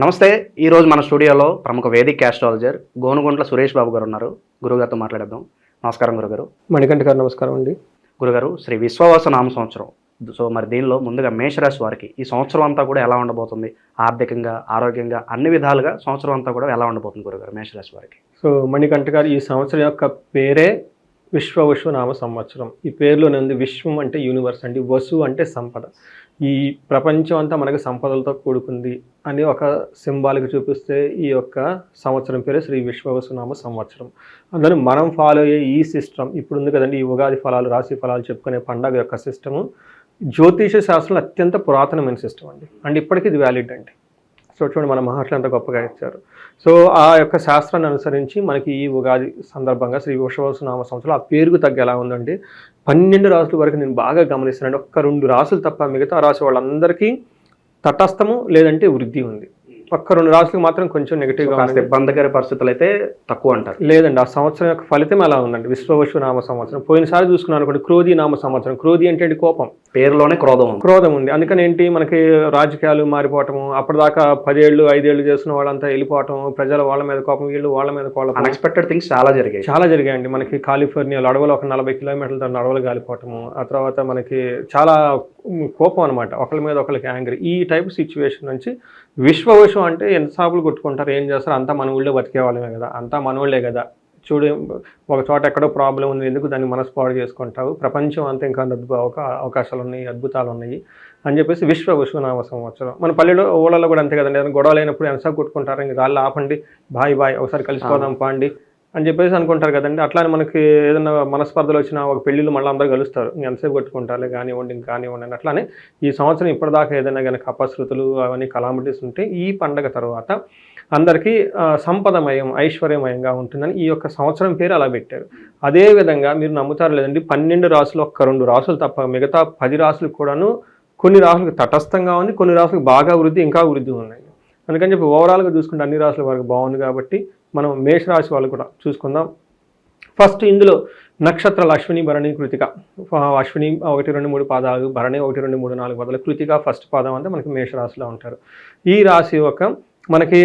నమస్తే ఈ రోజు మన స్టూడియోలో ప్రముఖ వేదిక్ ఆస్ట్రాలజర్ గోనుగుంట్ల సురేష్ బాబు గారు ఉన్నారు. గురుగారితో మాట్లాడదాం నమస్కారం గురుగారు. మణికంఠ గారు నమస్కారం అండి. గురుగారు శ్రీ విశ్వవాస నామ సంవత్సరం. సో మరి దీనిలో ముందుగా మేషరాశి వారికి ఈ సంవత్సరం అంతా కూడా ఎలా ఉండబోతుంది? ఆర్థికంగా ఆరోగ్యంగా అన్ని విధాలుగా సంవత్సరం అంతా కూడా ఎలా ఉండబోతుంది గురుగారు మేషరాశి వారికి? సో మణికంఠ గారు ఈ సంవత్సరం యొక్క పేరే విశ్వ విశ్వనామ సంవత్సరం. ఈ పేరులోనే ఉంది విశ్వం అంటే యూనివర్స్ అండి వసు అంటే సంపద. ఈ ప్రపంచం అంతా మనకు సంపదలతో కూడుకుంది అని ఒక సింబాలిక్ చూపిస్తే ఈ యొక్క సంవత్సరం పేరే శ్రీ విశ్వవసునామ సంవత్సరం. అందులో మనం ఫాలో అయ్యే ఈ సిస్టమ్ ఇప్పుడు ఉంది కదండి ఈ ఉగాది ఫలాలు రాశి ఫలాలు చెప్పుకునే పండగ యొక్క సిస్టము జ్యోతిష శాస్త్రంలో అత్యంత పురాతనమైన సిస్టమ్ అండి. అండ్ ఇప్పటికీ ఇది వ్యాలిడ్ అండి. సో చూడండి మన మహర్షులు ఎంత గొప్పగా ఇచ్చారు. సో ఆ యొక్క శాస్త్రాన్ని అనుసరించి మనకి ఈ ఉగాది సందర్భంగా శ్రీ నామ సంవత్సరం ఆ పేరుకు తగ్గ ఎలా ఉందంటే పన్నెండు రాసుల వరకు నేను బాగా గమనిస్తున్నాను ఒక్క రెండు రాసులు తప్ప మిగతా రాశి వాళ్ళందరికీ తటస్థము లేదంటే వృద్ధి ఉంది. ఒక్క రెండు రాసులకు మాత్రం కొంచెం నెగిటివ్గా కాస్త ఇబ్బందికర పరిస్థితులు అయితే తక్కువ అంటారు. లేదండి ఆ సంవత్సరం యొక్క ఫలితం ఎలా ఉందండి. విశ్వవశు నామ సంవత్సరం. పోయినసారి చూసుకున్నాను అనుకోండి క్రోధి నామ సంవత్సరం. క్రోధి అంటే కోపం. పేరులోనే క్రోధం ఉంది. క్రోధం ఉంది. అందుకని ఏంటి? మనకి రాజకీయాలు మారిపోవటము అప్పటిదాకా పదేళ్ళు ఐదేళ్ళు చేసిన వాళ్ళంతా వెళ్ళిపోవటం ప్రజల వాళ్ళ మీద కోపం వీళ్ళు వాళ్ళ మీద కోపం. అన్ఎక్స్పెక్టెడ్ థింగ్స్ చాలా జరిగాయి. చాలా జరిగాయండి. మనకి కాలిఫోర్నియాలో అడవులు ఒక నలభై కిలోమీటర్ల అడవులు కాలిపోవటము ఆ తర్వాత మనకి చాలా కోపం అనమాట ఒకళ్ళ మీద ఒకళ్ళకి యాంగ్రీ. ఈ టైప్ సిచ్యువేషన్ నుంచి విశ్వవశం అంటే ఎంత సాపులు కొట్టుకుంటారు ఏం చేస్తారు అంతా మన ఊళ్ళో బతికే వాళ్ళమే కదా. అంతా మనోళ్ళే కదా. చూడు ఒక చోట ఎక్కడో ప్రాబ్లం ఉంది ఎందుకు దాన్ని మనస్పాడు చేసుకుంటావు? ప్రపంచం అంతా ఇంకా అద్భుత అవకా- అవకాశాలు ఉన్నాయి అద్భుతాలు ఉన్నాయి అని చెప్పేసి విశ్వ విశ్వనామ సంవత్సరం. మన పల్లెలో ఊళ్ళలో కూడా అంతే కదండి. ఏదైనా గొడవ లేనప్పుడు ఎంతసేపు కొట్టుకుంటారు? ఇంకా రాళ్ళు ఆపండి. Bye bye. ఒకసారి కలిసిపోదాం పాండి. అని చెప్పేసి అనుకుంటారు కదండి. అట్లానే మనకి ఏదైనా మనస్పర్ధలు వచ్చినా ఒక పెళ్ళిళ్ళు మళ్ళీ అందరూ కలుస్తారు. ఎంతసేపు కొట్టుకుంటారులే కానివ్వండి ఇంకా కానివ్వండి అని అట్లానే ఈ సంవత్సరం ఇప్పటిదాకా ఏదైనా కనుక అపశృతులు అవన్నీ కలామిటీస్ ఉంటే ఈ పండగ తర్వాత అందరికీ సంపదమయం ఐశ్వర్యమయంగా ఉంటుందని ఈ యొక్క సంవత్సరం పేరు అలా పెట్టారు. అదే విధంగా మీరు నమ్ముతారు లేదండి పన్నెండు రాసులు ఒక్క రెండు రాసులు తప్ప మిగతా పది రాసులు కూడాను కొన్ని రాసులకు తటస్థంగా ఉంది కొన్ని రాసులకు బాగా వృద్ధి ఇంకా వృద్ధి ఉన్నాయి. అందుకని చెప్పి ఓవరాల్గా చూసుకుంటే అన్ని రాసుల వరకు బాగుంది కాబట్టి మనం మేషరాశి వాళ్ళు కూడా చూసుకుందాం. ఫస్ట్ ఇందులో నక్షత్రాలు అశ్విని భరణి కృతిక. అశ్విని ఒకటి రెండు మూడు పాదాలు భరణి ఒకటి రెండు మూడు నాలుగు పాదాలు. కృతిక ఫస్ట్ పాదం అంటే మనకి మేషరాశిలో ఉంటారు. ఈ రాశి యొక్క మనకి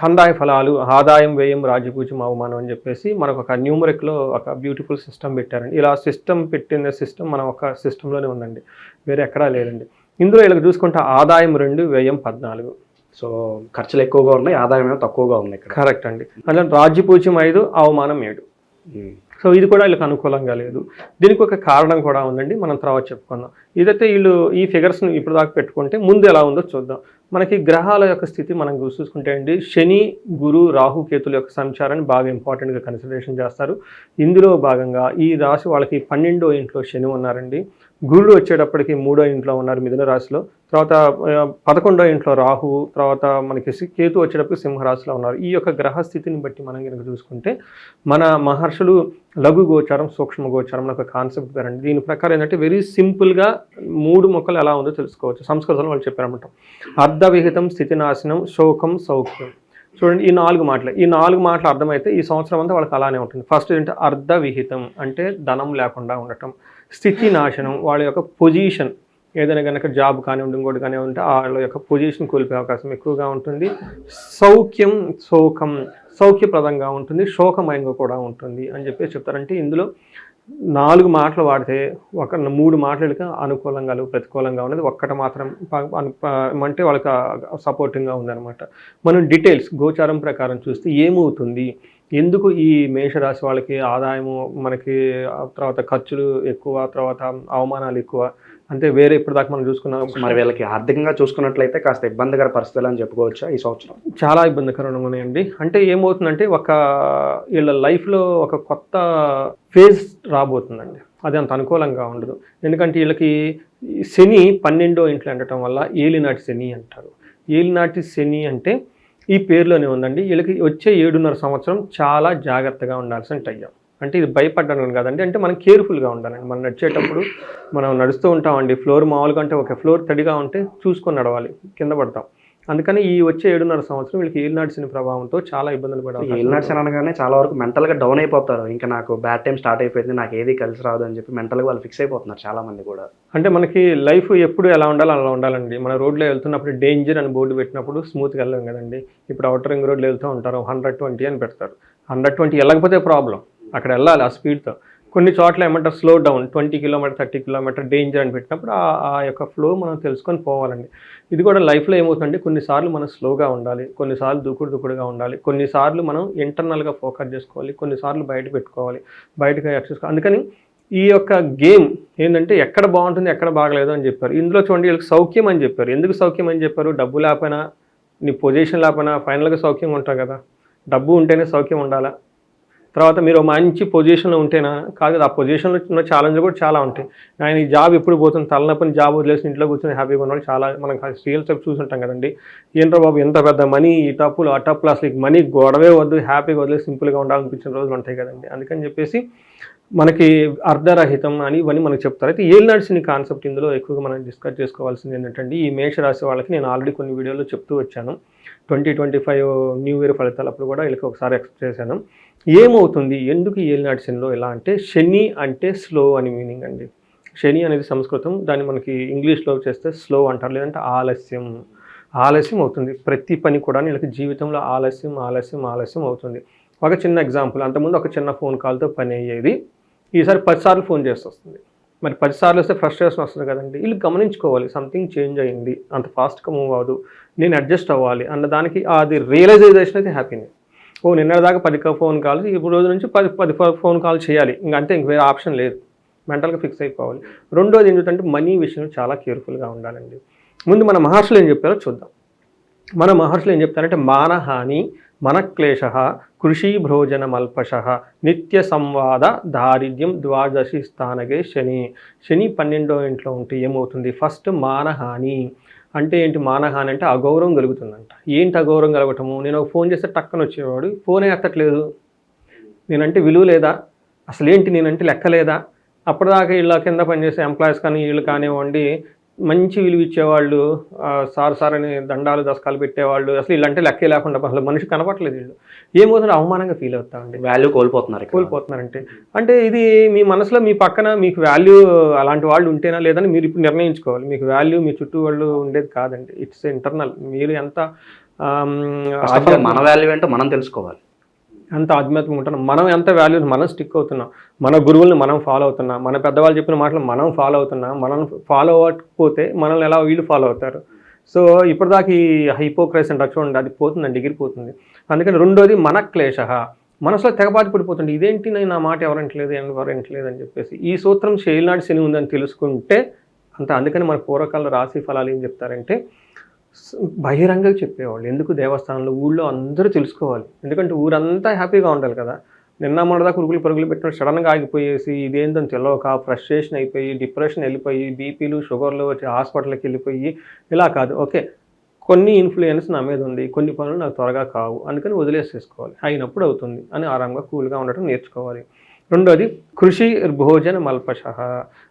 కందాయ ఫలాలు ఆదాయం వ్యయం రాజ్యపూజం అవమానం అని చెప్పేసి మనకు ఒక న్యూమరిక్లో ఒక బ్యూటిఫుల్ సిస్టమ్ పెట్టారండి. ఇలా సిస్టమ్ పెట్టిన సిస్టమ్ మన ఒక సిస్టంలోనే ఉందండి. వేరే ఎక్కడా లేదండి. ఇందులో ఇలా చూసుకుంటే ఆదాయం రెండు వ్యయం పద్నాలుగు. సో ఖర్చులు ఎక్కువగా ఉన్నాయి ఆదాయం ఏమో తక్కువగా ఉంది ఇక్కడ. కరెక్ట్ అండి. అందులో రాజ్యపూజ్యం ఐదు అవమానం ఏడు. సో ఇది కూడా వీళ్ళకి అనుకూలంగా లేదు. దీనికి ఒక కారణం కూడా ఉందండి మనం తర్వాత చెప్పుకుందాం. ఇదైతే వీళ్ళు ఈ ఫిగర్స్ని ఇప్పుడు దాకా పెట్టుకుంటే ముందు ఎలా ఉందో చూద్దాం. మనకి గ్రహాల యొక్క స్థితి మనం చూసుకుంటే అండి శని గురు రాహు కేతుల యొక్క సంచారాన్ని బాగా ఇంపార్టెంట్గా కన్సిడరేషన్ చేస్తారు. ఇందులో భాగంగా ఈ రాశి వాళ్ళకి పన్నెండో ఇంట్లో శని ఉన్నారండి. గురుడు వచ్చేటప్పటికి మూడో ఇంట్లో ఉన్నారు మిథున రాశిలో. తర్వాత పదకొండో ఇంట్లో రాహు తర్వాత మనకి కేతు వచ్చేటప్పుడు సింహరాశిలో ఉన్నారు. ఈ యొక్క గ్రహ స్థితిని బట్టి మనం కనుక చూసుకుంటే మన మహర్షులు లఘు గోచారం సూక్ష్మ గోచారం అనే ఒక కాన్సెప్ట్ పేరండి. దీని ప్రకారం ఏంటంటే వెరీ సింపుల్గా మూడు మొక్కలు ఎలా ఉందో తెలుసుకోవచ్చు. సంస్కృతంలో వాళ్ళు చెప్పారన్నమాట. అర్ధవిహితం స్థితినాశనం శోకం సౌఖ్యం. చూడండి ఈ నాలుగు మాటలు. ఈ నాలుగు మాటలు అర్థమైతే ఈ సంవత్సరం అంతా వాళ్ళకి అలానే ఉంటుంది. ఫస్ట్ ఏంటంటే అర్ధవిహితం అంటే ధనం లేకుండా ఉండటం. స్థితి నాశనం వాళ్ళ యొక్క పొజిషన్ ఏదైనా కనుక జాబ్ కానివ్వండి ఇంకోటి కానివ్వండి ఉంటే వాళ్ళ యొక్క పొజిషన్ కోల్పోయే అవకాశం ఎక్కువగా ఉంటుంది. సౌఖ్యం శోకం. సౌఖ్యప్రదంగా ఉంటుంది శోకమయంగా కూడా ఉంటుంది అని చెప్పేసి చెప్తారంటే ఇందులో నాలుగు మాటలు వాడితే ఒక మూడు మాటలకి అనుకూలంగా ప్రతికూలంగా ఉన్నది. ఒక్కటి మాత్రం అంటే వాళ్ళకి సపోర్టింగ్గా ఉందన్నమాట. మనం డీటెయిల్స్ గోచారం ప్రకారం చూస్తే ఏమవుతుంది? ఎందుకు ఈ మేషరాశి వాళ్ళకి ఆదాయము మనకి తర్వాత ఖర్చులు ఎక్కువ తర్వాత అవమానాలు ఎక్కువ? అంటే వేరే ఇప్పటిదాకా మనం చూసుకున్నాం మరి వీళ్ళకి ఆర్థికంగా చూసుకున్నట్లయితే కాస్త ఇబ్బందికర పరిస్థితులు అని చెప్పుకోవచ్చా ఈ సంవత్సరం? చాలా ఇబ్బందికరంగా ఉన్నాయండి. అంటే ఏమవుతుందంటే ఒక వీళ్ళ లైఫ్లో ఒక కొత్త ఫేజ్ రాబోతుందండి. అది అంత అనుకూలంగా ఉండదు. ఎందుకంటే వీళ్ళకి శని పన్నెండో ఇంట్లో ఉండటం వల్ల ఏలినాటి శని అంటారు. ఏలినాటి శని అంటే ఈ పేరులోనే ఉందండి. వీళ్ళకి వచ్చే ఏడున్నర సంవత్సరం చాలా జాగ్రత్తగా ఉండాల్సిన టైం. అంటే ఇది భయపడ్డాను కదండి అంటే మనం కేర్ఫుల్గా ఉండాలండి. మనం నడిచేటప్పుడు మనం నడుస్తూ ఉంటామండి. ఫ్లోర్ మామూలుగా అంటే ఒక ఫ్లోర్ తడిగా ఉంటే చూసుకొని నడవాలి కింద పడతాం. అందుకని ఈ వచ్చే ఏడున్నర సంవత్సరం వీళ్ళకి ఏలినాటి శని ప్రభావంతో చాలా ఇబ్బందులు పడే అవకాశం ఏలినాట్స్ అనగానే చాలా వరకు మెంటల్గా డౌన్ అయిపోతారు. ఇంకా నాకు బ్యాడ్ టైం స్టార్ట్ అయిపోయింది నాకు ఏది కలిసి రాదు అని చెప్పి మెంటల్గా వాళ్ళు ఫిక్స్ అయిపోతున్నారు చాలా మంది కూడా. అంటే మనకి లైఫ్ ఎప్పుడు ఎలా ఉండాలో అలా ఉండాలండి. మన రోడ్లో వెళ్తున్నప్పుడు డేంజర్ అని బోర్డు పెట్టినప్పుడు స్మూత్గా వెళ్ళాం కదండి. ఇప్పుడు అవుటర్ రింగ్ రోడ్లో వెళ్తూ ఉంటారు హండ్రెడ్ ట్వంటీ అని పెడతారు. హండ్రెడ్ ట్వంటీ వెళ్ళకపోతే ప్రాబ్లం. అక్కడ వెళ్ళాలి ఆ స్పీడ్తో. కొన్ని చోట్ల ఏమంటారు slow down twenty kilometer thirty kilometer danger అని పెట్టినప్పుడు ఆ యొక్క ఫ్లో మనం తెలుసుకొని పోవాలండి. ఇది కూడా లైఫ్లో ఏమవుతుందంటే కొన్నిసార్లు మనం స్లోగా ఉండాలి కొన్నిసార్లు దూకుడు దూకుడుగా ఉండాలి కొన్నిసార్లు మనం ఇంటర్నల్గా ఫోకస్ చేసుకోవాలి కొన్నిసార్లు బయట పెట్టుకోవాలి బయటకు ఎక్సెస్ అందుకని ఈ యొక్క గేమ్ ఏంటంటే ఎక్కడ బాగుంటుంది ఎక్కడ బాగలేదు అని చెప్పారు. ఇందులో చూడండి వీళ్ళకి సౌఖ్యం అని చెప్పారు. ఎందుకు సౌఖ్యం అని చెప్పారు? డబ్బు లేకపోయినా నీ పొజిషన్ లేకపోయినా ఫైనల్గా సౌఖ్యం ఉంటావు కదా. డబ్బు ఉంటేనే సౌఖ్యం ఉండాలా? తర్వాత మీరు ఒక మంచి పొజిషన్లో ఉంటేనా? కాదు కదా, ఆ పొజిషన్లో ఉన్న ఛాలెంజ్ కూడా చాలా ఉంటాయి. ఆయన ఈ జాబ్ ఎప్పుడు పోతుంది? తలనొప్పని జాబ్ వదిలేసి ఇంట్లో కూర్చొని హ్యాపీగా ఉన్నవాళ్ళు చాలా మనం సీరియల్స్ చూసుంటాం కదండి. ఏంట్రా బాబు ఎంత పెద్ద మనీ ఈ టప్పులు ఆ టప్పులు అసలు మనీ గొడవే వద్దు హ్యాపీగా వదిలేసి సింపుల్గా ఉండాలనిపించిన రోజులు ఉంటాయి కదండి. అందుకని చెప్పేసి మనకి అర్ధరహితం అని ఇవన్నీ మనకు చెప్తారు. అయితే ఏళ్ళు నడిచిన కాన్సెప్ట్ ఇందులో ఎక్కువగా మనం డిస్కస్ చేసుకోవాల్సింది ఏంటంటే ఈ మేషరాశి వాళ్ళకి నేను ఆల్రెడీ కొన్ని వీడియోలో చెప్తూ వచ్చాను. Twenty twenty five new year ఫలితాలు అప్పుడు కూడా వీళ్ళకి ఒకసారి ఎక్స్ప్లెయిన్ చేశాను. ఏమవుతుంది? ఎందుకు ఏలినాటి శనిలో ఎలా అంటే శని అంటే స్లో అని మీనింగ్ అండి. శని అనేది సంస్కృతం. దాన్ని మనకి ఇంగ్లీష్లో చేస్తే స్లో అంటారు లేదంటే ఆలస్యం. ఆలస్యం అవుతుంది. ప్రతి పని కూడా వీళ్ళకి జీవితంలో ఆలస్యం ఆలస్యం ఆలస్యం అవుతుంది. ఒక చిన్న ఎగ్జాంపుల్. అంతకుముందు ఒక చిన్న ఫోన్ కాల్తో పని అయ్యేది. ఈసారి పదిసార్లు ఫోన్ చేసి వస్తుంది. మరి పదిసార్లు వస్తే ఫ్రస్ట్రేషన్ వస్తుంది కదండి. వీళ్ళు గమనించుకోవాలి. సంథింగ్ చేంజ్ అయ్యింది అంత ఫాస్ట్గా మూవ్ అవ్వదు. నేను అడ్జస్ట్ అవ్వాలి అన్న దానికి అది రియలైజేషన్ అయితే హ్యాపీనెస్ ఓ నిన్నటిదాకా పది ఫోన్ కాల్స్ ఇప్పుడు రోజు నుంచి పది పది ఫోన్ కాల్ చేయాలి. ఇంకా అంతే ఇంక వేరే ఆప్షన్ లేదు. మెంటల్గా ఫిక్స్ అయిపోవాలి. రెండోది ఏంటంటే మనీ విషయంలో చాలా కేర్ఫుల్గా ఉండాలండి. ముందు మన మహర్షులు ఏం చెప్పారో చూద్దాం. మన మహర్షులు ఏం చెప్తారంటే మానహాని మనక్లేశ కృషి భోజనమల్పశ నిత్య సంవాద దారిద్ర్యం ద్వాదశి స్థానగే శని. శని పన్నెండో ఇంట్లో ఉంటే ఏమవుతుంది? ఫస్ట్ మానహాని. అంటే ఏంటి మానహాని అంటే అగౌరవం కలుగుతుందంట. ఏంటి అగౌరవం కలగటము? నేను ఒక ఫోన్ చేస్తే టక్కన వచ్చేవాడు ఫోనే ఎత్తట్లేదు. నేనంటే విలువ లేదా? అసలు ఏంటి నేనంటే లెక్క లేదా? అప్పటిదాకా వీళ్ళ కింద పనిచేసే ఎంప్లాయీస్ కానీ వీళ్ళు కానివ్వండి మంచి విలువ ఇచ్చేవాళ్ళు సార్ సార్ అని దండాలు దశకాలు పెట్టేవాళ్ళు అసలు వీళ్ళంటే లెక్కే లేకుండా అసలు మనిషి కనపట్లేదు వీళ్ళు. ఏమవుతుందో అవమానంగా ఫీల్ అవుతామండి? వాల్యూ కోల్పోతున్నారు. కోల్పోతున్నారంటే. అంటే ఇది మీ మనసులో మీ పక్కన మీకు వాల్యూ అలాంటి వాళ్ళు ఉంటేనా లేదని మీరు ఇప్పుడు నిర్ణయించుకోవాలి. మీకు వాల్యూ మీ చుట్టూ వాళ్ళు ఉండేది కాదండి. ఇట్స్ ఇంటర్నల్ మీరు ఎంత మన వాల్యూ ఏంటో మనం తెలుసుకోవాలి. ఎంత ఆధ్యాత్మిక ఉంటున్నాం? మనం ఎంత వాల్యూ మనం స్టిక్ అవుతున్నాం? మన గురువుల్ని మనం ఫాలో అవుతున్నాం? మన పెద్దవాళ్ళు చెప్పిన మాటలు మనం ఫాలో అవుతున్నాం? మనం ఫాలో అవ్వకపోతే మనల్ని ఎలా వీళ్ళు ఫాలో అవుతారు? సో ఇప్పటిదాకా ఈ హైపోక్రైస్ అంటారు చూడండి అది పోతుందండి ఎగిరిపోతుంది. అందుకని రెండోది మన క్లేశ. మనసులో తెగబాటు పడిపోతుంది ఇదేంటి నేను నా మాట ఎవరంటలేదు ఎవరంటలేదు అని చెప్పేసి. ఈ సూత్రం శైలినాడు శని ఉందని తెలుసుకుంటే అంత అందుకని మన పూర్వకాల రాశి ఫలాలు ఏం చెప్తారంటే స- బహిరంగంగా చెప్పేవాళ్ళు. ఎందుకు దేవస్థానంలో ఊళ్ళో అందరూ తెలుసుకోవాలి. ఎందుకంటే ఊరంతా హ్యాపీగా ఉండాలి కదా. నిన్న మొన్నదాకా ఉరుగులు పరుగులు పెట్టిన సడన్గా ఆగిపోయేసి ఇదేందని తెలియక ఫ్రస్ట్రేషన్ అయిపోయి డిప్రెషన్ వెళ్ళిపోయి బీపీలు షుగర్లు వచ్చి హాస్పిటల్కి వెళ్ళిపోయి ఇలా కాదు. ఓకే కొన్ని ఇన్ఫ్లుయెన్స్ నా మీద ఉంది కొన్ని పనులు నాకు త్వరగా కావు అందుకని వదిలేసేసుకోవాలి. అయినప్పుడు అవుతుంది అని ఆరాంగా కూల్గా ఉండటం నేర్చుకోవాలి. రెండోది కృషి భోజన మల్పశ.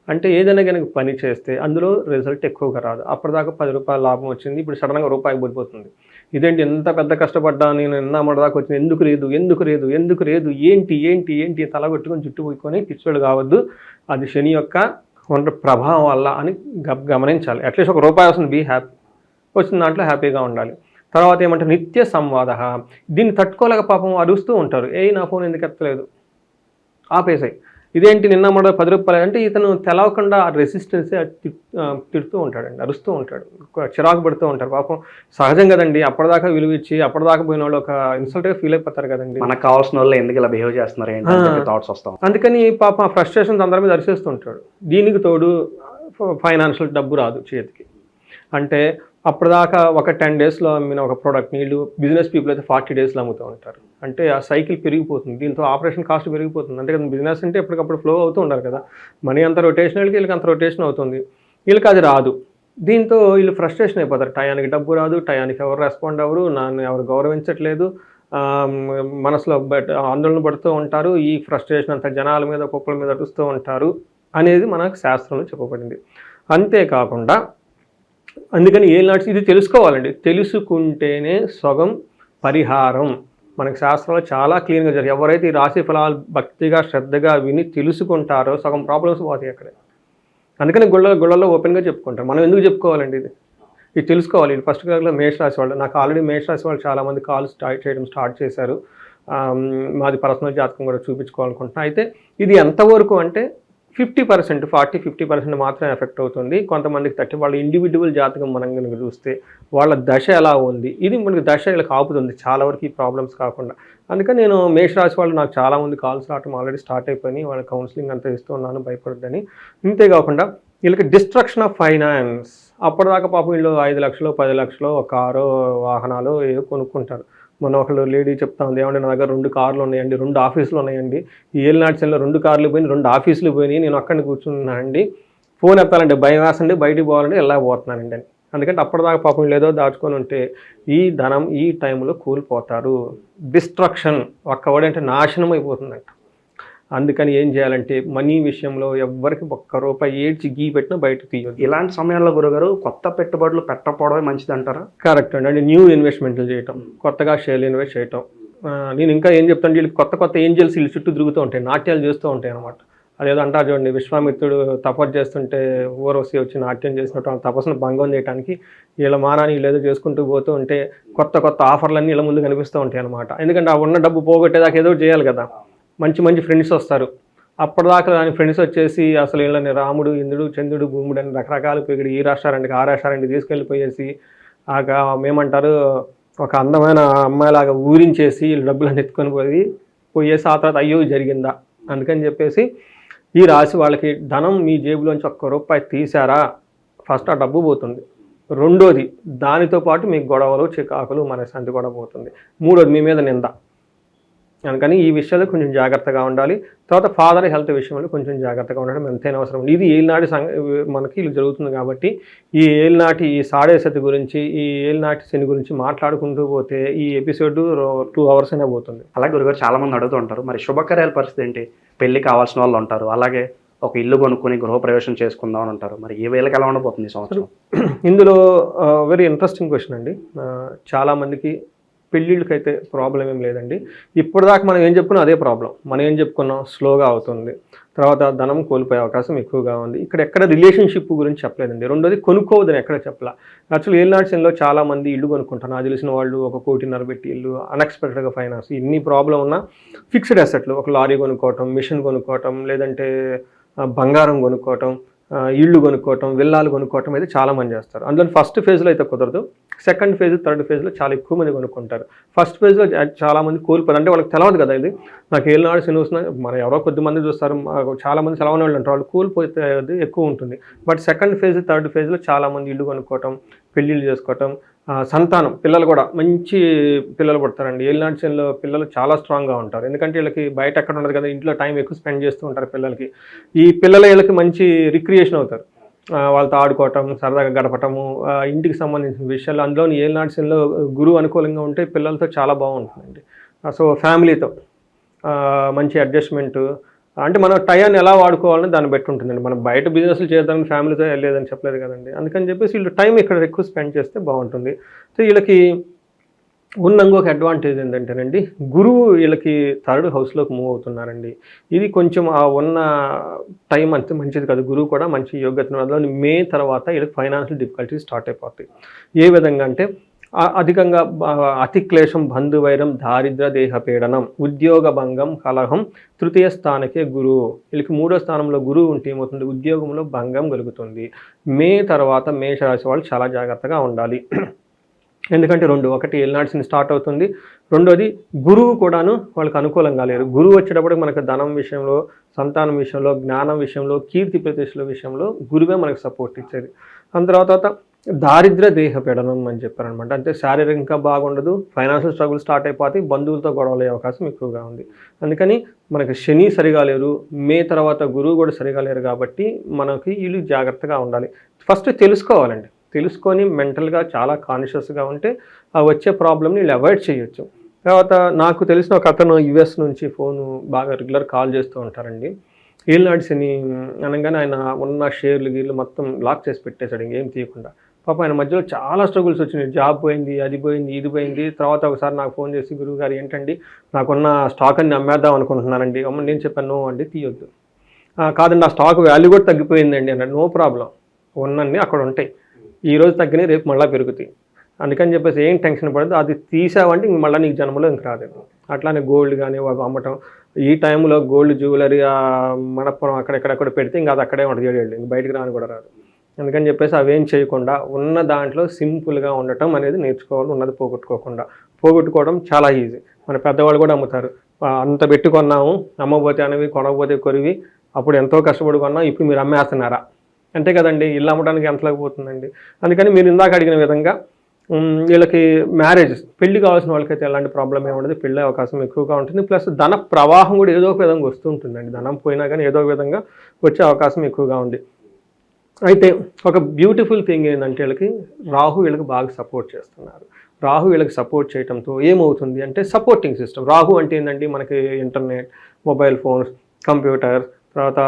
అంటే ఏదైనా కనుక పని చేస్తే అందులో రిజల్ట్ ఎక్కువగా రాదు. అప్పటిదాకా పది రూపాయల లాభం వచ్చింది ఇప్పుడు సడన్గా రూపాయికి పడిపోతుంది ఇదేంటి ఎంత పెద్ద కష్టపడ్డా నేను నిన్న దాకా వచ్చింది ఎందుకు లేదు ఎందుకు లేదు ఎందుకు లేదు ఏంటి ఏంటి ఏంటి తల పెట్టుకొని జుట్టు పోయికొని పిచ్చోడు కావద్దు. అది శని యొక్క ప్రభావం వల్ల అని గ- గమనించాలి. అట్లీస్ట్ ఒక రూపాయి వస్తుంది బీ హ్యాపీ వచ్చిన దాంట్లో హ్యాపీగా ఉండాలి. తర్వాత ఏమంటే నిత్య సంవాద. దీన్ని తట్టుకోలేక పాపం అరుస్తూ ఉంటారు. ఏ నా ఫోన్ ఎందుకు ఎత్తలేదు? ఆపేసాయి. ఇదేంటి నిన్న మొన్న పది రూపాయలు? అంటే ఇతను తెలవకుండా ఆ రెసిస్టెన్స్ తిడుతూ ఉంటాడండి అరుస్తూ ఉంటాడు. చిరాకు పడుతూ ఉంటారు. పాపం సహజం కదండి. అప్పటిదాకా విలువ ఇచ్చి అప్పటిదాకా పోయిన వాళ్ళు ఒక ఇన్సల్ట్గా ఫీల్ అయిపోతారు కదండి. మనకు కావాల్సిన వాళ్ళు ఎందుకు ఇలా బిహేవ్ చేస్తున్నారు? థాట్స్ వస్తాం. అందుకని పాపం ఆ ఫ్రస్ట్రేషన్స్ అందరి మీద అరిచేస్తూ ఉంటాడు. దీనికి తోడు ఫైనాన్షియల్ డబ్బు రాదు చేతికి. అంటే అప్పటిదాకా ఒక టెన్ డేస్లో అమ్మిన ఒక ప్రోడక్ట్ నీళ్ళు బిజినెస్ పీపుల్ అయితే ఫార్టీ డేస్లో అమ్ముతూ ఉంటారు. అంటే ఆ సైకిల్ పెరిగిపోతుంది. దీంతో ఆపరేషన్ కాస్ట్ పెరిగిపోతుంది. అంటే బిజినెస్ అంటే ఎప్పటికప్పుడు ఫ్లో అవుతూ ఉండాలి కదా. మనీ అంత రొటేషన్ వీళ్ళకి వీళ్ళకి అంత రొటేషన్ అవుతుంది. వీళ్ళకి అది రాదు. దీంతో వీళ్ళు ఫ్రస్ట్రేషన్ అయిపోతారు. టయానికి డబ్బు రాదు టయానికి ఎవరు రెస్పాండ్ అవ్వరు నన్ను ఎవరు గౌరవించట్లేదు. మనసులో ఆందోళన పడుతూ ఉంటారు. ఈ ఫ్రస్ట్రేషన్ అంతా జనాల మీద కుప్పల మీద అడుస్తూ ఉంటారు అనేది మనకు శాస్త్రంలో చెప్పబడింది. అంతేకాకుండా అందుకని ఏలినాటి ఇది తెలుసుకోవాలండి. తెలుసుకుంటేనే సగం పరిహారం. మనకి శాస్త్రంలో చాలా క్లీన్గా జరిగింది ఎవరైతే ఈ రాశి ఫలాలు భక్తిగా శ్రద్ధగా విని తెలుసుకుంటారో సగం ప్రాబ్లమ్స్ పోతాయి అక్కడ. అందుకని గుళ్ళ గుళ్ళల్లో ఓపెన్గా చెప్పుకుంటారు. మనం ఎందుకు చెప్పుకోవాలండి ఇది? ఇది తెలుసుకోవాలి. ఇది ఫస్ట్ క్లాస్లో మేషరాశి వాళ్ళు. నాకు ఆల్రెడీ మేష రాశి వాళ్ళు చాలామంది కాల్ స్టార్ట్ చేయడం స్టార్ట్ చేశారు. మాది పర్సనల్ జాతకం కూడా చూపించుకోవాలనుకుంటున్నాను అయితే ఇది ఎంతవరకు అంటే fifty percent forty fifty percent మాత్రమే ఎఫెక్ట్ అవుతుంది. కొంతమందికి థర్టీ వాళ్ళ ఇండివిజువల్ జాతకం మనం కనుక చూస్తే వాళ్ళ దశ ఎలా ఉంది? ఇది మనకి దశ ఇలా ఆపుతుంది. చాలా వరకు ఈ ప్రాబ్లమ్స్ కాకుండా. అందుకని నేను మేషరాశి వాళ్ళు నాకు చాలా మంది కాల్స్ రావటం ఆల్రెడీ స్టార్ట్ అయిపోయినాయి. వాళ్ళ కౌన్సిలింగ్ అంతా ఇస్తున్నాను భయపడద్దని. ఇంతేకాకుండా వీళ్ళకి డిస్ట్రక్షన్ ఆఫ్ ఫైనాన్స్. అప్పటిదాకా పాపం వీళ్ళు ఐదు లక్షలు పది లక్షలు ఒక కారు వాహనాలు ఏవో కొనుక్కుంటారు. మొన్న ఒకళ్ళు లేడీ చెప్తా ఉంది ఏమంటే నా దగ్గర రెండు కార్లు ఉన్నాయండి రెండు ఆఫీసులు ఉన్నాయండి. ఈ ఏలినాటిసల్లో రెండు కార్లు పోయినాయి రెండు ఆఫీసులు పోయినాయి నేను అక్కడ కూర్చున్నానండి ఫోన్ ఎత్తాలంటే భయం వేసండి బయటికి పోవాలంటే వెళ్ళకపోతున్నానండి అని. అందుకంటే అప్పటిదాకా పాపం లేదో దాచుకొని ఉంటే ఈ ధనం ఈ టైంలో కూలిపోతారు. డిస్ట్రక్షన్ ఒక్కవాడంటే నాశనం అయిపోతుందంట. అందుకని ఏం చేయాలంటే మనీ విషయంలో ఎవ్వరికి ఒక్క రూపాయి ఏడ్చి గీ పెట్టినా బయట తీయదు ఇలాంటి సమయాల్లో గురుగారు కొత్త పెట్టుబడులు పెట్టకపోవడమే మంచిది అంటారా? కరెక్ట్ అండి. అంటే న్యూ ఇన్వెస్ట్మెంట్లు చేయటం కొత్తగా షేర్లు ఇన్వెస్ట్ చేయటం. నేను ఇంకా ఏం చెప్తాను వీళ్ళకి కొత్త కొత్త ఏంజల్స్ వీళ్ళు చుట్టూ తిరుగుతూ ఉంటాయి నాట్యాలు చేస్తూ ఉంటాయి అనమాట అదేదో అంటారు చూడండి విశ్వామిత్రుడు తపస్సు చేస్తుంటే ఊరవసి వచ్చి నాట్యం చేసినట్టు ఆ తపస్సును భంగం చేయడానికి వీళ్ళ మానాన్ని వీళ్ళు ఏదో చేసుకుంటూ పోతూ ఉంటే కొత్త కొత్త ఆఫర్లన్నీ వీళ్ళ ముందు కనిపిస్తూ ఉంటాయి అనమాట ఎందుకంటే ఆ ఉన్న డబ్బు పోగొట్టేదాకా ఏదో చేయాలి కదా. మంచి మంచి ఫ్రెండ్స్ వస్తారు. అప్పటిదాకా దాని ఫ్రెండ్స్ వచ్చేసి అసలు వీళ్ళని రాముడు ఇంద్రుడు చంద్రుడు భూముడు అని రకరకాల ఇక్కడ ఈ రెస్టారెంట్కి ఆ రెస్టారెంట్కి తీసుకెళ్ళిపోయేసి ఆక మేమంటారు ఒక అందమైన అమ్మాయిలాగా ఊరించేసి డబ్బులను ఎత్తుకొని పోయి పోయేసి ఆ తర్వాత అయ్యో జరిగిందా? అందుకని చెప్పేసి ఈ రాశి వాళ్ళకి ధనం మీ జేబులోంచి ఒక్క రూపాయి తీసారా ఫస్ట్ ఆ డబ్బు పోతుంది. రెండోది దానితో పాటు మీకు గొడవలు చికాకులు మనశ్శాంతి కూడా పోతుంది. మూడోది మీ మీద నింద. అందుకని ఈ విషయాల్లో కొంచెం జాగ్రత్తగా ఉండాలి. తర్వాత ఫాదర్ హెల్త్ విషయంలో కొంచెం జాగ్రత్తగా ఉండడం ఎంతైనా అవసరం. ఇది ఏలినాటి సంగ మనకి ఇది జరుగుతుంది కాబట్టి ఈ ఏలినాటి ఈ సాడేసతి గురించి ఈ ఏలినాటి శని గురించి మాట్లాడుకుంటూ పోతే ఈ ఎపిసోడ్ టూ అవర్స్ అయినా పోతుంది. అలాగే గురుగారు చాలా మంది అడుగుతూ ఉంటారు మరి శుభకార్యాల పరిస్థితి ఏంటి? పెళ్ళి కావాల్సిన వాళ్ళు ఉంటారు. అలాగే ఒక ఇల్లు కొనుక్కొని గృహప్రవేశం చేసుకుందాం అని అంటారు. మరి ఏ వేళకి ఎలా ఉండబోతుంది ఈ సంవత్సరం? ఇందులో వెరీ ఇంట్రెస్టింగ్ క్వశ్చన్ అండి. ఆ, చాలా మందికి పెళ్ళిళ్ళకైతే ప్రాబ్లం ఏం లేదండి. ఇప్పటిదాకా మనం ఏం చెప్పుకున్నా అదే ప్రాబ్లం మనం ఏం చెప్పుకున్నాం స్లోగా అవుతుంది. తర్వాత ధనం కోల్పోయే అవకాశం ఎక్కువగా ఉంది. ఇక్కడ ఎక్కడ రిలేషన్షిప్ గురించి చెప్పలేదండి. రెండోది కొనుక్కోవద్దని ఎక్కడ చెప్పలా. యాక్చువల్ ఏళ్ళనాడ్సన్లో చాలా మంది ఇల్లు కొనుక్కుంటారు. నాకు తెలిసిన వాళ్ళు ఒక కోటిన్నర పెట్టి ఇల్లు అన్ఎక్స్పెక్టెడ్గా ఫైనాన్స్ ఇన్ని ప్రాబ్లం ఉన్నా ఫిక్స్డ్ అసెట్లు ఒక లారీ కొనుక్కోవటం మిషన్ కొనుక్కోవటం లేదంటే బంగారం కొనుక్కోవటం ఇళ్ళు కొనుక్కోవటం విల్లాలు కొనుక్కోవటం అయితే చాలా మంది చేస్తారు. అందులో ఫస్ట్ ఫేజ్లో అయితే కుదరదు. సెకండ్ ఫేజ్ థర్డ్ ఫేజ్లో చాలా ఎక్కువ మంది కొనుక్కుంటారు. ఫస్ట్ ఫేజ్లో చాలామంది కోల్పోదు అంటే వాళ్ళకి తెలియదు కదా ఇది. నాకు ఏళ్ళనాడు నాడు మన ఎవరో కొద్ది మంది చూస్తారు. మాకు చాలా సెలవున వాళ్ళు ఉంటారు. వాళ్ళు కోల్పోతే ఎక్కువ ఉంటుంది. బట్ సెకండ్ ఫేజ్ థర్డ్ ఫేజ్లో చాలామంది ఇల్లు కొనుక్కోవటం పెళ్ళిళ్ళు చేసుకోవటం సంతానం పిల్లలు కూడా మంచి పిల్లలు పుడతారండి. ఏలినాటి శనిలో పిల్లలు చాలా స్ట్రాంగ్గా ఉంటారు. ఎందుకంటే వీళ్ళకి బయట ఎక్కడ ఉండదు కదా ఇంట్లో టైం ఎక్కువ స్పెండ్ చేస్తూ ఉంటారు పిల్లలకి. ఈ పిల్లల వీళ్ళకి మంచి రిక్రియేషన్ అవుతారు. వాళ్ళతో ఆడుకోవటం సరదాగా గడపటము ఇంటికి సంబంధించిన విషయాలు. అందులోని ఏలినాటి శనిలో గురువు అనుకూలంగా ఉంటే పిల్లలతో చాలా బాగుంటుందండి. సో ఫ్యామిలీతో మంచి అడ్జస్ట్మెంటు అంటే మనం టయాన్ని ఎలా వాడుకోవాలని దాన్ని బట్టి ఉంటుందండి. మనం బయట బిజినెస్లు చేద్దామని ఫ్యామిలీతో వెళ్ళలేదని చెప్పలేదు కదండి. అందుకని చెప్పేసి వీళ్ళు టైం ఇక్కడ ఎక్కువ స్పెండ్ చేస్తే బాగుంటుంది. సో వీళ్ళకి ఉన్న ఇంకొక అడ్వాంటేజ్ ఏంటంటేనండి గురువు వీళ్ళకి థర్డ్ హౌస్లోకి మూవ్ అవుతున్నారండి. ఇది కొంచెం ఆ ఉన్న టైం అంతే మంచిది కాదు. గురువు కూడా మంచి యోగ్యత అందులో. మే తర్వాత వీళ్ళకి ఫైనాన్షియల్ డిఫికల్టీస్ స్టార్ట్ అయిపోతాయి. ఏ విధంగా అంటే అధికంగా బ- అతి క్లేశం బంధువైరం దారిద్ర దేహ పీడనం ఉద్యోగ భంగం కలహం తృతీయ స్థానకే గురువు వీళ్ళకి మూడో స్థానంలో గురువు ఉంటే ఏమవుతుంది? ఉద్యోగంలో భంగం కలుగుతుంది. మే తర్వాత మేషరాశి వాళ్ళు చాలా జాగ్రత్తగా ఉండాలి. ఎందుకంటే రెండు ఒకటి ఏలినాడ్సిని స్టార్ట్ అవుతుంది. రెండోది గురువు కూడాను వాళ్ళకి అనుకూలంగా లేరు. గురువు వచ్చేటప్పుడు మనకు ధనం విషయంలో సంతానం విషయంలో జ్ఞానం విషయంలో కీర్తి ప్రతిష్టల విషయంలో గురువే మనకు సపోర్ట్ ఇచ్చేది. దాని తర్వాత దారిద్ర దేహ పీడనం అని చెప్పారనమాట. అంటే శారీరకంగా బాగుండదు ఫైనాన్షియల్ స్ట్రగుల్ స్టార్ట్ అయిపోతే బంధువులతో గొడవలు అవకాశం ఎక్కువగా ఉంది. అందుకని మనకి శని సరిగా లేరు మే తర్వాత గురువు కూడా సరిగా లేరు కాబట్టి మనకి వీళ్ళు జాగ్రత్తగా ఉండాలి. ఫస్ట్ తెలుసుకోవాలండి. తెలుసుకొని మెంటల్గా చాలా కాన్షియస్గా ఉంటే ఆ వచ్చే ప్రాబ్లమ్ని వీళ్ళు అవాయిడ్ చేయొచ్చు. తర్వాత నాకు తెలిసిన ఒక అతను యుఎస్ నుంచి ఫోను బాగా రెగ్యులర్ కాల్ చేస్తూ ఉంటారండి. ఏలినాడు శని అనగానే ఆయన ఉన్న షేర్లు గీర్లు మొత్తం లాక్ చేసి పెట్టేశాడు ఇంకేం తీయకుండా. పాప ఆయన మధ్యలో చాలా స్ట్రగుల్స్ వచ్చినాయి. జాబ్ పోయింది అది పోయింది ఇది పోయింది. తర్వాత ఒకసారి నాకు ఫోన్ చేసి గురువు గారు ఏంటండి? నాకున్న స్టాక్ అన్ని అమ్మేద్దాం అనుకుంటున్నానండి. అమ్మ నేను చెప్పాను నో అండి తీయొద్దు. కాదండి ఆ స్టాక్ వాల్యూ కూడా తగ్గిపోయిందండి అన్నాడు. No problem. ఉన్నన్ని అక్కడ ఉంటాయి. ఈ రోజు తగ్గినాయి రేపు మళ్ళీ పెరుగుతాయి. అందుకని చెప్పేసి ఏం టెన్షన్ పడదు అది తీసావంటే ఇంక మళ్ళీ నీకు జన్మలో ఇంక రాదు. అట్లానే గోల్డ్ కానీ అమ్మటం. ఈ టైంలో గోల్డ్ జ్యువెలరీ మనపురం అక్కడెక్కడెక్కడ పెడితే ఇంకా అది అక్కడే ఉంటుంది. ఏడు ఇంక బయటకు రాని కూడా రాదు. అందుకని చెప్పేసి అవేం చేయకుండా ఉన్న దాంట్లో సింపుల్గా ఉండటం అనేది నేర్చుకోవాలి ఉన్నది పోగొట్టుకోకుండా. పోగొట్టుకోవడం చాలా ఈజీ. మన పెద్దవాళ్ళు కూడా అమ్ముతారు. అంత పెట్టి కొన్నాము అమ్మబోతే అనేవి కొనకపోతే కొరివి అప్పుడు ఎంతో కష్టపడి కొన్నాం ఇప్పుడు మీరు అమ్మేస్తున్నారా? అంతే కదండి ఇల్లు అమ్మడానికి ఎంతలోకి పోతుందండి. అందుకని మీరు ఇందాక అడిగిన విధంగా వీళ్ళకి మ్యారేజ్ పెళ్ళి కావాల్సిన వాళ్ళకైతే ఎలాంటి ప్రాబ్లం ఏముండదు పెళ్ళే అవకాశం ఎక్కువగా ఉంటుంది. ప్లస్ ధన ప్రవాహం కూడా ఏదో ఒక విధంగా వస్తుంటుందండి ధనం పోయినా కానీ ఏదో ఒక విధంగా వచ్చే అవకాశం ఎక్కువగా ఉంది. అయితే ఒక బ్యూటిఫుల్ థింగ్ ఏంటంటే వీళ్ళకి రాహు వీళ్ళకి బాగా సపోర్ట్ చేస్తున్నారు. రాహు వీళ్ళకి సపోర్ట్ చేయడంతో ఏమవుతుంది అంటే సపోర్టింగ్ సిస్టమ్ రాహు అంటే ఏంటంటే మనకి ఇంటర్నెట్ మొబైల్ ఫోన్స్ కంప్యూటర్ తర్వాత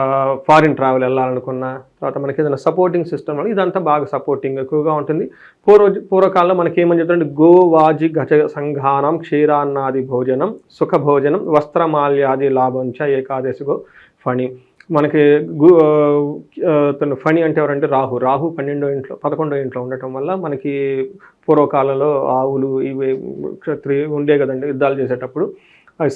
ఫారిన్ ట్రావెల్ వెళ్ళాలనుకున్న తర్వాత మనకి ఏదైనా సపోర్టింగ్ సిస్టమ్ వల్ల ఇదంతా బాగా సపోర్టింగ్ ఎక్కువగా ఉంటుంది. పూర్వ పూర్వకాలంలో మనకి ఏమని చెప్తారంటే గోవాజి గజ సంఘానం క్షీరాన్నాది భోజనం సుఖ భోజనం వస్త్రమాల్యాది లాభంచ ఏకాదశిగో ఫణి. మనకి తను ఫణి అంటే ఎవరంటే రాహు. రాహు పన్నెండో ఇంట్లో పదకొండో ఇంట్లో ఉండటం వల్ల మనకి పూర్వకాలంలో ఆవులు ఇవి క్షత్రి ఉండే కదండి యుద్ధాలు చేసేటప్పుడు.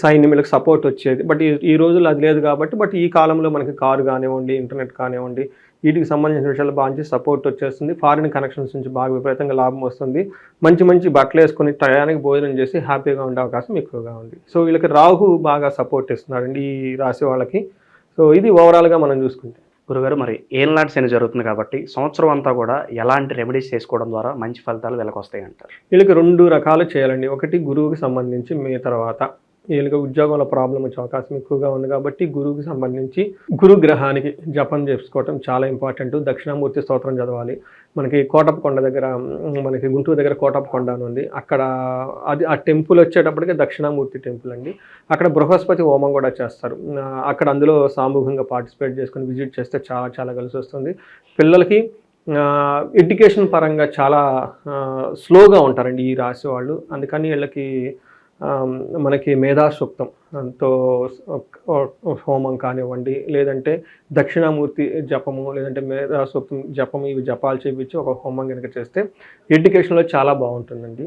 సైన్యములకు వీళ్ళకి సపోర్ట్ వచ్చేది. బట్ ఈ రోజుల్లో అది లేదు కాబట్టి బట్ ఈ కాలంలో మనకి కారు కానివ్వండి ఇంటర్నెట్ కానివ్వండి వీటికి సంబంధించిన విషయాలు బాగా నుంచి సపోర్ట్ వచ్చేస్తుంది. ఫారిన్ కనెక్షన్స్ నుంచి బాగా విపరీతంగా లాభం వస్తుంది. మంచి మంచి బట్టలు వేసుకొని టయానికి భోజనం చేసి హ్యాపీగా ఉండే అవకాశం ఎక్కువగా ఉంది. సో వీళ్ళకి రాహు బాగా సపోర్ట్ ఇస్తున్నాడండి ఈ రాశి వాళ్ళకి. సో ఇది ఓవరాల్గా మనం చూసుకుంటే. గురుగారు మరి ఏళ్ళనాటి శని జరుగుతుంది కాబట్టి సంవత్సరం అంతా కూడా ఎలాంటి రెమెడీస్ చేసుకోవడం ద్వారా మంచి ఫలితాలు వీళ్ళకి వస్తాయి అంటారు వీళ్ళకి రెండు రకాలు చేయాలండి. ఒకటి గురువుకి సంబంధించి మీ తర్వాత వీళ్ళకి ఉద్యోగంలో ప్రాబ్లం వచ్చే అవకాశం ఎక్కువగా ఉంది కాబట్టి గురువుకి సంబంధించి గురు గ్రహానికి జపం చేసుకోవటం చాలా ఇంపార్టెంట్. దక్షిణామూర్తి స్తోత్రం చదవాలి. మనకి కోటప్పకొండ దగ్గర మనకి గుంటూరు దగ్గర కోటప్పకొండ అని ఉంది. అక్కడ అది ఆ టెంపుల్ వచ్చేటప్పటికి దక్షిణామూర్తి టెంపుల్ అండి. అక్కడ బృహస్పతి హోమం కూడా చేస్తారు. అక్కడ అందులో సామూహికంగా పార్టిసిపేట్ చేసుకుని విజిట్ చేస్తే చాలా చాలా కలిసి వస్తుంది. పిల్లలకి ఎడ్యుకేషన్ పరంగా చాలా స్లోగా ఉంటారండి ఈ రాశి వాళ్ళు. అందుకని వీళ్ళకి మనకి మేధా సూక్తం తో హోమం కానివ్వండి లేదంటే దక్షిణామూర్తి జపము లేదంటే మేధా సూక్తం జపము ఇవి జపాలు చేయించి ఒక హోమం కనుక చేస్తే ఎడ్యుకేషన్లో చాలా బాగుంటుందండి.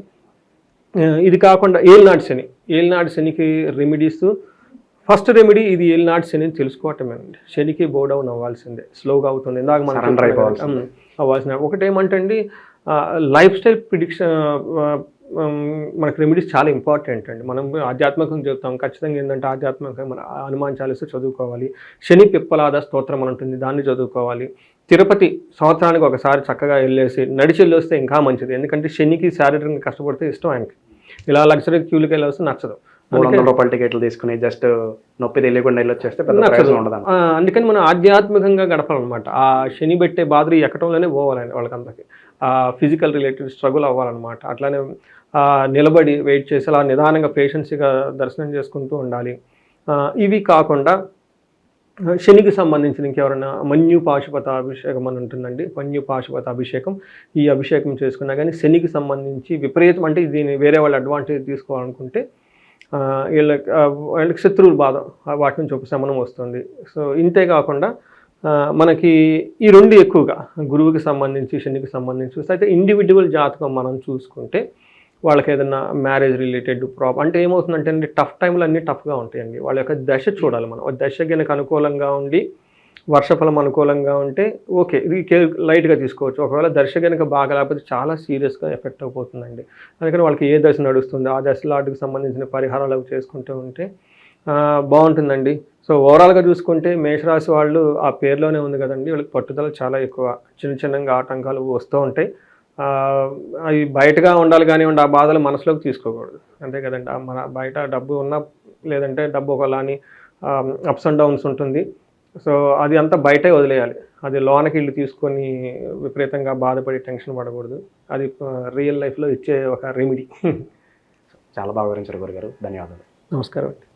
ఇది కాకుండా ఏలినాటి శని ఏలినాటి శనికి రెమెడీస్. ఫస్ట్ రెమెడీ ఇది ఏలినాటి శని తెలుసుకోవటమేనండి. శనికి బో డౌన్ అవ్వాల్సిందే స్లోగా అవుతుంది. ఇందాక మనం అవ్వాల్సిన ఒకటేమంటే అండి లైఫ్ స్టైల్ ప్రిడిక్షన్ మనకి రెమెడీస్ చాలా ఇంపార్టెంట్ అండి. మనం ఆధ్యాత్మికంగా చెప్తాం ఖచ్చితంగా ఏంటంటే ఆధ్యాత్మికంగా మన హనుమాన్ చాలీస చదువుకోవాలి. శని పిప్పలాద స్తోత్రం అని ఉంటుంది. దాన్ని చదువుకోవాలి. తిరుపతి సంవత్సరానికి ఒకసారి చక్కగా వెళ్ళేసి నడిచి వెళ్ళొస్తే ఇంకా మంచిది. ఎందుకంటే శనికి శారీరకంగా కష్టపడితే ఇష్టం ఆయనకి. ఇలా లగ్జరీ క్యూలకి వెళ్ళొస్తే నచ్చదు. మూడు వందల రూపాయల టికెట్లు తీసుకుని జస్ట్ నొప్పి తెలియకుండా వెళ్ళొచ్చేస్తే పెద్ద నచ్చదు. ప్రయోజనం ఉండదు ఆ, అందుకని మనం ఆధ్యాత్మికంగా గడపాలన్నమాట. ఆ శని పెట్టే బాధలు ఎక్కడంలోనే పోవాలని వాళ్ళకందరికి. ఆ ఫిజికల్ రిలేటెడ్ స్ట్రగుల్ అవ్వాలన్నమాట. అట్లానే నిలబడి వెయిట్ చేసి అలా నిదానంగా పేషెన్సీగా దర్శనం చేసుకుంటూ ఉండాలి. ఇవి కాకుండా శనికి సంబంధించిన ఇంకెవరైనా మన్యు పాశుపత అభిషేకం అని ఉంటుందండి. మన్యు పాశుపత అభిషేకం ఈ అభిషేకం చేసుకున్నా కానీ శనికి సంబంధించి విపరీతం అంటే దీన్ని వేరే వాళ్ళు అడ్వాంటేజ్ తీసుకోవాలనుకుంటే వీళ్ళ వీళ్ళకి వాళ్ళకి శత్రువుల బాధ వాటి నుంచి ఒక శమనం వస్తుంది. సో ఇంతే కాకుండా మనకి ఈ రెండు ఎక్కువగా గురువుకి సంబంధించి శనికి సంబంధించి చూస్తే అయితే ఇండివిజువల్ జాతకం మనం చూసుకుంటే వాళ్ళకి ఏదైనా మ్యారేజ్ రిలేటెడ్ ప్రాబ్లం అంటే ఏమవుతుందంటే అండి టఫ్ టైంలో అన్నీ టఫ్గా ఉంటాయండి. వాళ్ళ యొక్క దశ చూడాలి మనం. దశ కనుక అనుకూలంగా ఉండి వర్షఫలం అనుకూలంగా ఉంటే ఓకే ఇది లైట్గా తీసుకోవచ్చు. ఒకవేళ దశ కనుక బాగా లేకపోతే చాలా సీరియస్గా ఎఫెక్ట్ అయిపోతుందండి అందుకని వాళ్ళకి ఏ దశ నడుస్తుంది ఆ దశలో వాటికి సంబంధించిన పరిహారాలు అవి చేసుకుంటూ ఉంటే బాగుంటుందండి. సో ఓవరాల్గా చూసుకుంటే మేషరాశి వాళ్ళు ఆ పేరులోనే ఉంది కదండి. వాళ్ళకి పట్టుదల చాలా ఎక్కువ. చిన్న చిన్నగా ఆటంకాలు వస్తూ ఉంటాయి. అవి బయటగా ఉండాలి కానివ్వండి ఆ బాధలు మనసులోకి తీసుకోకూడదు. అంతే కదండి. ఆ మన బయట డబ్బు ఉన్నా లేదంటే డబ్బు ఒకలాని అప్స్ అండ్ డౌన్స్ ఉంటుంది. సో అది అంతా బయటే వదిలేయాలి. అది లోనకి ఇల్లు తీసుకొని విపరీతంగా బాధపడి టెన్షన్ పడకూడదు. అది రియల్ లైఫ్లో ఇచ్చే ఒక రెమెడీ చాలా బాగా వివరించారు గురుగారు. ధన్యవాదాలు. నమస్కారం అండి.